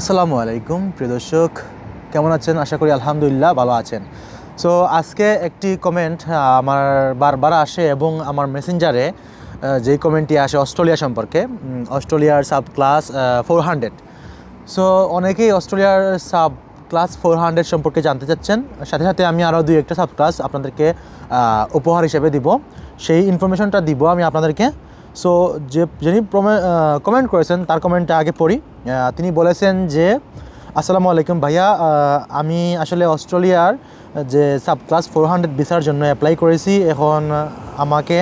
আসসালামু আলাইকুম, প্রিয় দর্শক। কেমন আছেন? আশা করি আলহামদুলিল্লাহ ভালো আছেন। সো আজকে একটি কমেন্ট আমার বারবার আসে এবং আমার মেসেঞ্জারে যেই কমেন্টটি আসে অস্ট্রেলিয়া সম্পর্কে অস্ট্রেলিয়ার sub class four hundred so অনেকেই অস্ট্রেলিয়ার সাব ক্লাস ফোর হান্ড্রেড সম্পর্কে জানতে চাচ্ছেন। সাথে সাথে আমি আরও দুই একটা সাব ক্লাস আপনাদেরকে উপহার হিসেবে দিব। সেই ইনফরমেশনটা দিব আমি আপনাদেরকে। সো যে যিনি কমেন্ট করেছেন, তার কমেন্টটা আগে পড়ি। তিনি বলেছেন যে, আসসালামু আলাইকুম ভাইয়া আমি আসলে অস্ট্রেলিয়ার যে সাব ক্লাস ফোর হান্ড্রেড ভিসার জন্য অ্যাপ্লাই করেছি। এখন আমাকে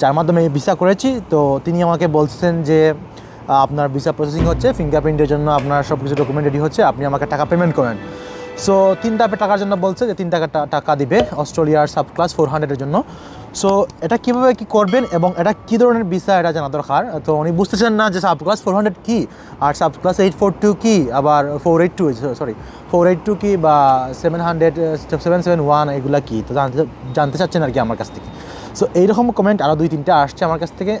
যার মাধ্যমে ভিসা করেছি, তো তিনি আমাকে বলছেন যে আপনার ভিসা প্রসেসিং হচ্ছে ফিঙ্গারপ্রিন্টের জন্য আপনার সব কিছু ডকুমেন্ট রেডি হচ্ছে, আপনি আমাকে টাকা পেমেন্ট করেন। সো তিন ধাপে টাকার জন্য বলছে যে, তিন টাকা টাকা দিবে অস্ট্রেলিয়ার সাব ক্লাস ফোর হান্ড্রেডের জন্য। সো এটা কীভাবে কী করবেন এবং এটা কী ধরনের ভিসা এটা জানা দরকার? তো উনি বুঝতেছেন না যে সাব ক্লাস ফোর হান্ড্রেড কী আর sub class eight four two কী, আবার four eight two sorry four eight two কী বা seven hundred seven seven one এগুলা কী? তো জানতে জানতে চাচ্ছেন আর কি আমার কাছ থেকে। সো এইরকম কমেন্ট আরও দুই, তিনটে আসছে আমার কাছ থেকে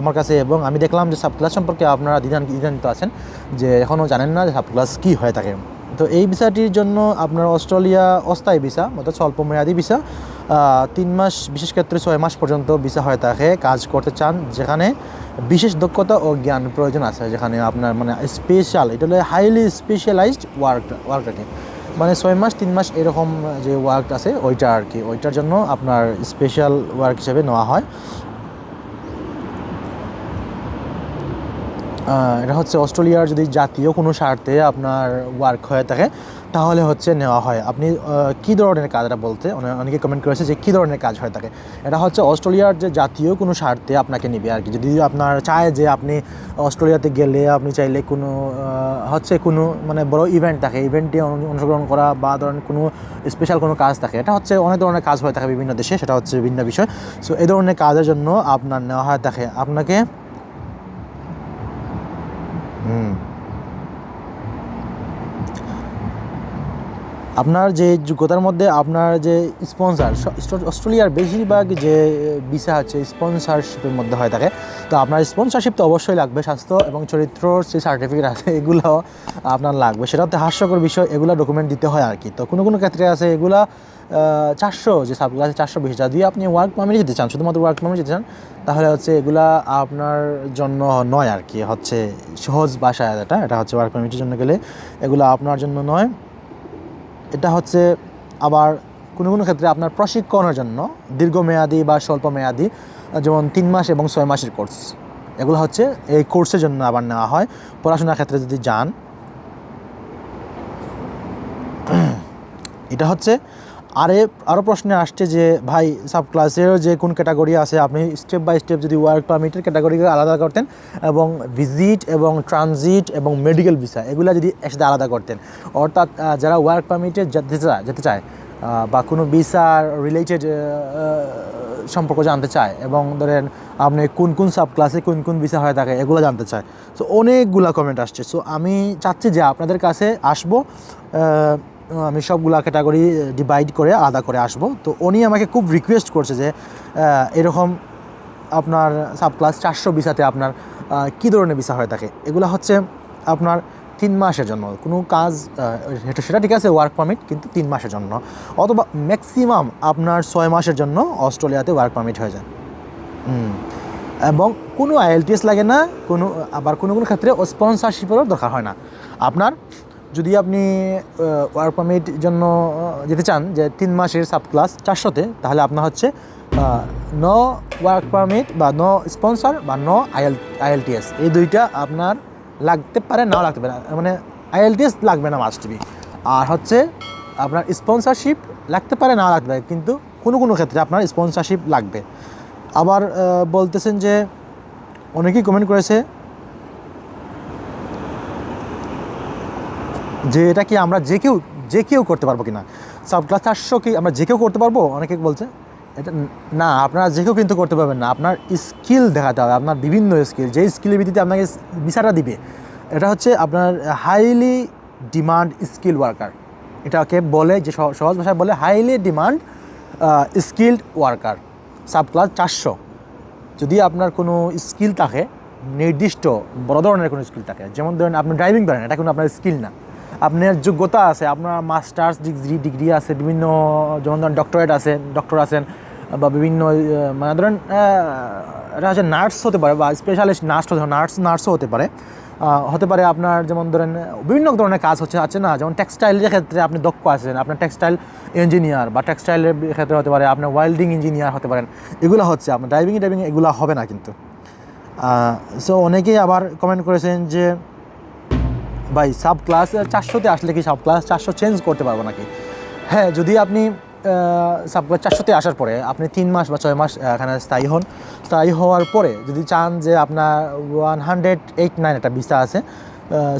আমার কাছে এবং আমি দেখলাম যে সাব ক্লাস সম্পর্কে আপনারা দ্বিধান, দ্বিধান্বিত আছেন, যে এখনও জানেন না যে সাব ক্লাস কী হয়ে থাকে তো এই ভিসাটির জন্য আপনার অস্ট্রেলিয়া অস্থায়ী ভিসা, অর্থাৎ স্বল্প মেয়াদী ভিসা তিন মাস, বিশেষ ক্ষেত্রে ছয় মাস পর্যন্ত ভিসা হয়ে থাকে, কাজ করতে চান, যেখানে বিশেষ দক্ষতা ও জ্ঞান প্রয়োজন আছে, যেখানে আপনার মানে স্পেশাল এটা হলো হাইলি স্পেশালাইজড ওয়ার্ক ওয়ার্কটাকে মানে ছয় মাস, তিন মাস এরকম যে ওয়ার্ক আছে, ওইটা আর কি। ওইটার জন্য আপনার স্পেশাল ওয়ার্ক হিসেবে নেওয়া হয়। এটা হচ্ছে অস্ট্রেলিয়ার যদি জাতীয় কোনো স্বার্থে আপনার ওয়ার্ক হয়ে থাকে, তাহলে হচ্ছে নেওয়া হয়। আপনি কী ধরনের কাজ, এটা বলতে অনে- অনেকে কমেন্ট করেছে যে কী ধরনের কাজ হয়ে থাকে। এটা হচ্ছে অস্ট্রেলিয়ার যে জাতীয় কোনো স্বার্থে আপনাকে নিবে আর কি। যদি আপনার চায় যে আপনি অস্ট্রেলিয়াতে গেলে আপনি চাইলে কোনো হচ্ছে কোনো মানে বড় ইভেন্ট থাকে ইভেন্টে অংশগ্রহণ করা বা ধরেন কোনো স্পেশাল কোনো কাজ থাকে, এটা হচ্ছে অনেক ধরনের কাজ হয়ে থাকে বিভিন্ন দেশে, সেটা হচ্ছে বিভিন্ন বিষয়। সো এই ধরনের কাজের জন্য আপনার নেওয়া হয়ে থাকে। আপনাকে আপনার যে যোগ্যতার মধ্যে আপনার যে স্পন্সার অস্ট্রেলিয়ার বেশিরভাগ যে ভিসা আছে স্পন্সারশিপের মধ্যে হয়ে থাকে তো আপনার স্পন্সারশিপ তো অবশ্যই লাগবে, স্বাস্থ্য এবং চরিত্রর যে সার্টিফিকেট আছে, এগুলো আপনার লাগবে। সেটা হচ্ছে হাস্যকর বিষয়, এগুলো ডকুমেন্ট দিতে হয় আর কি তো কোনো কোনো ক্ষেত্রে আছে এগুলা চারশো যে সাবজেক্ট আছে চারশো বিশ যদি আপনি ওয়ার্ক পারমিট যেতে চান, শুধুমাত্র ওয়ার্ক পারমিট যেতে চান, তাহলে হচ্ছে এগুলা আপনার জন্য নয় আর কি হচ্ছে সহজ ভাষায়, এটা এটা হচ্ছে ওয়ার্ক পারমিটের জন্য গেলে এগুলো আপনার জন্য নয়। এটা হচ্ছে আবার কোনো কোনো ক্ষেত্রে আপনার প্রশিক্ষণের জন্য দীর্ঘমেয়াদী বা স্বল্প মেয়াদী যেমন তিন মাস এবং ছয় মাসের কোর্স। এগুলো হচ্ছে এই কোর্সের জন্য আবার নেওয়া হয়। পড়াশোনার ক্ষেত্রে যদি যান। এটা হচ্ছে আরে আরও প্রশ্নে আসছে যে, ভাই সাব ক্লাসেরও যে কোন ক্যাটাগরি আছে, আপনি স্টেপ বাই স্টেপ যদি ওয়ার্ক পারমিটের ক্যাটাগরিকে আলাদা করতেন এবং ভিজিট এবং ট্রানজিট এবং মেডিকেল ভিসা এগুলো যদি একসাথে আলাদা করতেন, অর্থাৎ যারা ওয়ার্ক পারমিটে যেতে চায় যেতে চায় বা কোনো ভিসার রিলেটেড সম্পর্ক জানতে চায় এবং ধরেন আপনি কোন কোন সাব ক্লাসে কোন কোন ভিসা হয়ে থাকে, এগুলো জানতে চায়। সো অনেকগুলা কমেন্ট আসছে। সো আমি চাচ্ছি যে আপনাদের কাছে আসব আমি সবগুলা ক্যাটাগরি ডিভাইড করে আলাদা করে আসব। তো উনি আমাকে খুব রিকোয়েস্ট করছে যে এরকম আপনার সাব ক্লাস চারশো ভিসাতে আপনার কী ধরনের ভিসা হয়ে থাকে? এগুলো হচ্ছে আপনার তিন মাসের জন্য। কোনো কাজ সেটা ঠিক আছে ওয়ার্ক পারমিট কিন্তু তিন মাসের জন্য। অথবা ম্যাক্সিমাম আপনার ছয় মাসের জন্য অস্ট্রেলিয়াতে ওয়ার্ক পারমিট হয়ে যায়। এবং কোনো আইএলটিএস লাগে না, কোনো, আবার কোনো কোনো ক্ষেত্রে স্পন্সারশিপেরও দরকার হয় না। আপনার যদি আপনি ওয়ার্ক পারমিট জন্য যেতে চান, যে তিন মাসের সাব ক্লাস চারশোতে, তাহলে আপনার হচ্ছে ন ওয়ার্ক পারমিট বা ন স্পন্সর বা নো আইএল আইএলটিএস এই দুইটা আপনার লাগতে পারে, নাও লাগতে পারে। মানে আইএলটিএস লাগবে না মাস্ট বি আর হচ্ছে, আপনার স্পন্সরশিপ লাগতে পারে না লাগতে পারে, কিন্তু কোনো কোনো ক্ষেত্রে আপনার স্পন্সরশিপ লাগবে। আবার বলতেছেন যে, অনেকেই কমেন্ট করেছে যে এটা কি আমরা যে কেউ যে কেউ করতে পারব কিনা? সাব ক্লাস চারশো কি, আমরা যে কেউ করতে পারব? অনেকে বলছে, এটা না আপনারা যে কেউ কিন্তু করতে পারবেন না। আপনার স্কিল দেখাতে হবে, আপনার বিভিন্ন স্কিল যে স্কিলের ভিত্তিতে আপনাকে ভিসাটা দিবে। এটা হচ্ছে আপনার হাইলি ডিমান্ড স্কিল ওয়ার্কার এটাকে বলে যে সহ- সহজ ভাষায় বলে highly demand skilled worker sub class চারশো। যদি আপনার কোনো স্কিল থাকে, নির্দিষ্ট বড় ধরনের কোনো স্কিল থাকে, যেমন ধরেন আপনি ড্রাইভিং পারেন এটা কোনো আপনার স্কিল না। আপনার যোগ্যতা আছে, আপনার মাস্টার্স ডিগ্রি ডিগ্রি আছে, বিভিন্ন যেমন ধরেন ডক্টরেট আছে ডক্টর আছেন, বা বিভিন্ন মানে ধরেন এটা হচ্ছে নার্স হতে পারে, বা স্পেশালিস্ট নার্স হতে নার্স নার্সও হতে পারে। হতে পারে আপনার যেমন ধরেন, বিভিন্ন ধরনের কাজ হচ্ছে, আছে না? যেমন টেক্সটাইলের ক্ষেত্রে আপনি দক্ষ আছেন, আপনার টেক্সটাইল ইঞ্জিনিয়ার বা টেক্সটাইলের ক্ষেত্রে হতে পারে, আপনার ওয়েল্ডিং ইঞ্জিনিয়ার হতে পারেন, এগুলো হচ্ছে, আপনার ড্রাইভিং ড্রাইভিং এগুলো হবে না কিন্তু। সো অনেকেই আবার কমেন্ট করেছেন যে ভাই সাব ক্লাস চারশোতে আসলে কি সাব ক্লাস চারশো চেঞ্জ করতে পারব নাকি? হ্যাঁ যদি আপনি সাব ক্লাস চারশোতে আসার পরে আপনি তিন মাস বা ছয় মাস এখানে স্থায়ী হন, স্থায়ী হওয়ার পরে যদি চান যে আপনার ওয়ান হান্ড্রেড এইট নাইন একটা ভিসা আছে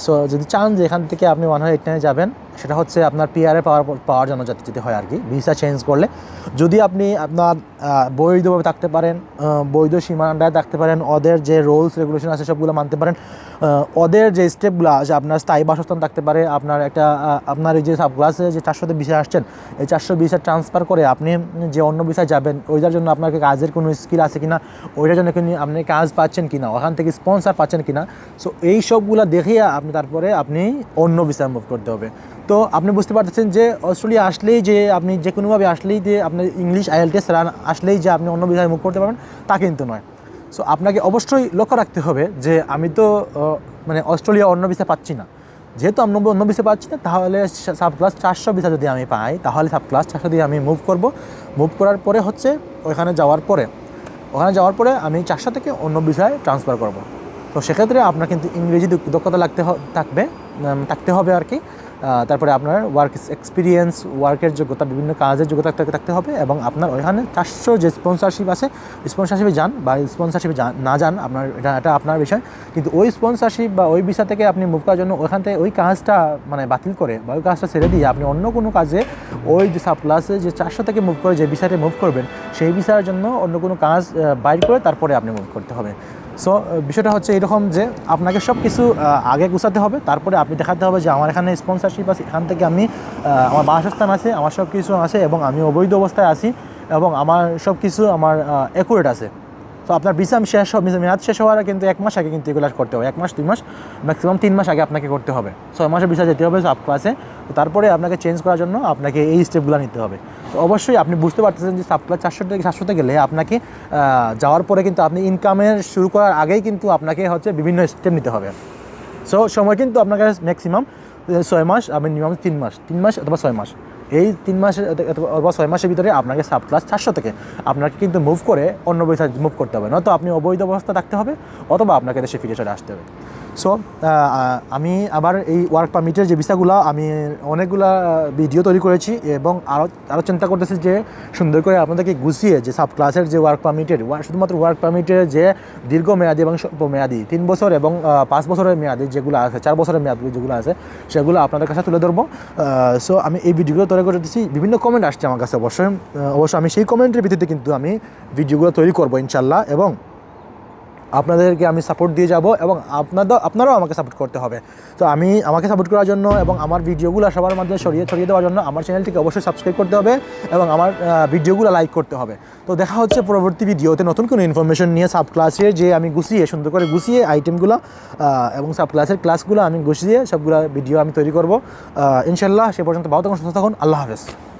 সো যদি চান যে এখান থেকে আপনি ওয়ান হান্ড্রেড এইট নাইনে যাবেন সেটা হচ্ছে আপনার পিআরএ পাওয়ার পাওয়ার জন্য যাতে হয় আর কি ভিসা চেঞ্জ করলে যদি আপনি আপনার বৈধভাবে থাকতে পারেন বৈধ আন্ডারে থাকতে পারেন, ওদের যে রুলস রেগুলেশন আছে, সবগুলো মানতে পারেন ওদের যে স্টেপগুলো আছে, আপনার স্থায়ী বাসস্থান থাকতে পারে, আপনার একটা আপনার এই যে সাব ক্লাসে যে চারশোতে ভিসা আসছেন, এই চারশো ভিসা ট্রান্সফার করে আপনি যে অন্য বিষয়ে যাবেন, ওইটার জন্য আপনার কি কাজের কোনো স্কিল আছে কিনা, ওইটার জন্য আপনি কাজ পাচ্ছেন কিনা, ওখান থেকে স্পন্সার পাচ্ছেন কিনা সো এই সবগুলো দেখিয়ে আপনি তারপরে আপনি অন্য বিষয়ে মুভ করতে হবে। তো আপনি বুঝতে পারতেছেন যে অস্ট্রেলিয়া আসলেই যে আপনি যে কোনোভাবে আসলেই যে আপনার ইংলিশ আইএলটিএস রান আসলেই যে আপনি অন্য বিষয়ে মুভ করতে পারবেন, তা কিন্তু নয়। সো আপনাকে অবশ্যই লক্ষ্য রাখতে হবে যে আমি তো মানে অস্ট্রেলিয়া অন্য ভিসা পাচ্ছি না। যেহেতু আমি অন্য- ভিসা পাচ্ছি না, তাহলে সাব ক্লাস চারশো ভিসা যদি আমি পাই, তাহলে সাব ক্লাস চারশো দিয়ে আমি মুভ করব। মুভ করার পরে হচ্ছে ওখানে যাওয়ার পরে, ওখানে যাওয়ার পরে আমি চারশো থেকে অন্য বিষয়ে ট্রান্সফার করব। তো সেক্ষেত্রে আপনার কিন্তু ইংরেজি দক্ষতা লাগতে থাকবে থাকতে হবে আর কি। তারপরে আপনার ওয়ার্ক এক্সপিরিয়েন্স ওয়ার্কের যোগ্যতা, বিভিন্ন কাজের যোগ্যতা থাকতে- হবে এবং আপনার ওইখানে চারশো যে স্পন্সরশিপ আছে স্পন্সরশিপে যান বা স্পন্সরশিপে না যান, আপনার এটা এটা আপনার বিষয়। কিন্তু ওই স্পন্সরশিপ বা ওই বিষয় থেকে আপনি মুভ করার জন্য ওইখান থেকে ওই কাজটা মানে বাতিল করে বা ওই কাজটা ছেড়ে দিয়ে আপনি অন্য কোনো কাজে ওই যে সাপ্লাসে যে চারশো থেকে মুভ করে যে বিষয়টা মুভ করবেন, সেই বিষয়ের জন্য অন্য কোনো কাজ বাইর করে তারপরে আপনি মুভ করতে হবে। সো বিষয়টা হচ্ছে এরকম যে আপনাকে সব কিছু আগে গুছাতে হবে, তারপরে আপনি দেখাতে হবে যে আমার এখানে স্পন্সারশিপ আছে, এখান থেকে আমি আমার বাসস্থান আছে, আমার সব কিছু আছে এবং আমি অবৈধ অবস্থায় আছি এবং আমার সব কিছু আমার অ্যাকুরেট আছে। তো আপনার বিসাম শেষ মেয়াদ শেষ হওয়ার কিন্তু এক মাস আগে কিন্তু এগুলো করতে হবে। এক মাস, দুই মাস ম্যাক্সিমাম তিন মাস আগে আপনাকে করতে হবে। ছয় মাসের ভিসা যেতে হবে সাব ক্লাসে তো তারপরে আপনাকে চেঞ্জ করার জন্য আপনাকে এই স্টেপগুলো নিতে হবে। তো অবশ্যই আপনি বুঝতে পারতেছেন যে সাব ক্লাস চারশো থেকে সাতশোতে গেলে আপনাকে যাওয়ার পরে কিন্তু আপনি ইনকামের শুরু করার আগেই কিন্তু আপনাকে হচ্ছে বিভিন্ন স্টেপ নিতে হবে। সো সময় কিন্তু আপনার কাছে ম্যাক্সিমাম ছয় মাস আপনি মিনিমাম তিন মাস তিন মাস অথবা ছয় মাস। এই তিন মাসের অথবা ছয় মাসের ভিতরে আপনাকে সাব ক্লাস চারশো থেকে আপনাকে কিন্তু মুভ করে অন্য বিষয় মুভ করতে হবে। নয়তো আপনি অবৈধ অবস্থা থাকতে হবে, অথবা আপনাকে দেশে ফিরে চলে আসতে হবে। সো আমি আবার এই ওয়ার্ক পারমিটের যে ভিসাগুলো আমি অনেকগুলা ভিডিও তৈরি করেছি এবং আরও আরও চিন্তা করতেছি যে সুন্দর করে আপনাদেরকে গুছিয়ে যে সাব ক্লাসের যে ওয়ার্ক পারমিটের শুধুমাত্র ওয়ার্ক পারমিটের যে দীর্ঘ মেয়াদি এবং স্বল্প মেয়াদি তিন বছর এবং পাঁচ বছরের মেয়াদি যেগুলো আছে, চার বছরের মেয়াদি যেগুলো আছে, সেগুলো আপনাদের কাছে তুলে ধরবো। সো আমি এই ভিডিওগুলো তৈরি করে দিচ্ছি বিভিন্ন কমেন্ট আসছে আমার কাছে অবশ্যই। অবশ্যই আমি সেই কমেন্টের ভিত্তিতে কিন্তু আমি ভিডিওগুলো তৈরি করব ইনশাল্লাহ এবং আপনাদেরকে আমি সাপোর্ট দিয়ে যাব এবং আপনাদের আপনারাও আমাকে সাপোর্ট করতে হবে। তো আমি, আমাকে সাপোর্ট করার জন্য এবং আমার ভিডিওগুলো সবার মাধ্যমে ছড়িয়ে ছড়িয়ে দেওয়ার জন্য আমার চ্যানেলটিকে অবশ্যই সাবস্ক্রাইব করতে হবে এবং আমার ভিডিওগুলো লাইক করতে হবে। তো দেখা হচ্ছে পরবর্তী ভিডিওতে নতুন কোনো ইনফরমেশন নিয়ে সাব ক্লাসে যে আমি গুছিয়ে, সুন্দর করে গুছিয়ে আইটেমগুলো এবং সাব ক্লাসের ক্লাসগুলো আমি গুছিয়ে সবগুলো ভিডিও আমি তৈরি করব। ইনশাল্লাহ সে পর্যন্ত ভালো থাকুন, সুস্থ থাকুন, আল্লাহ হাফেজ।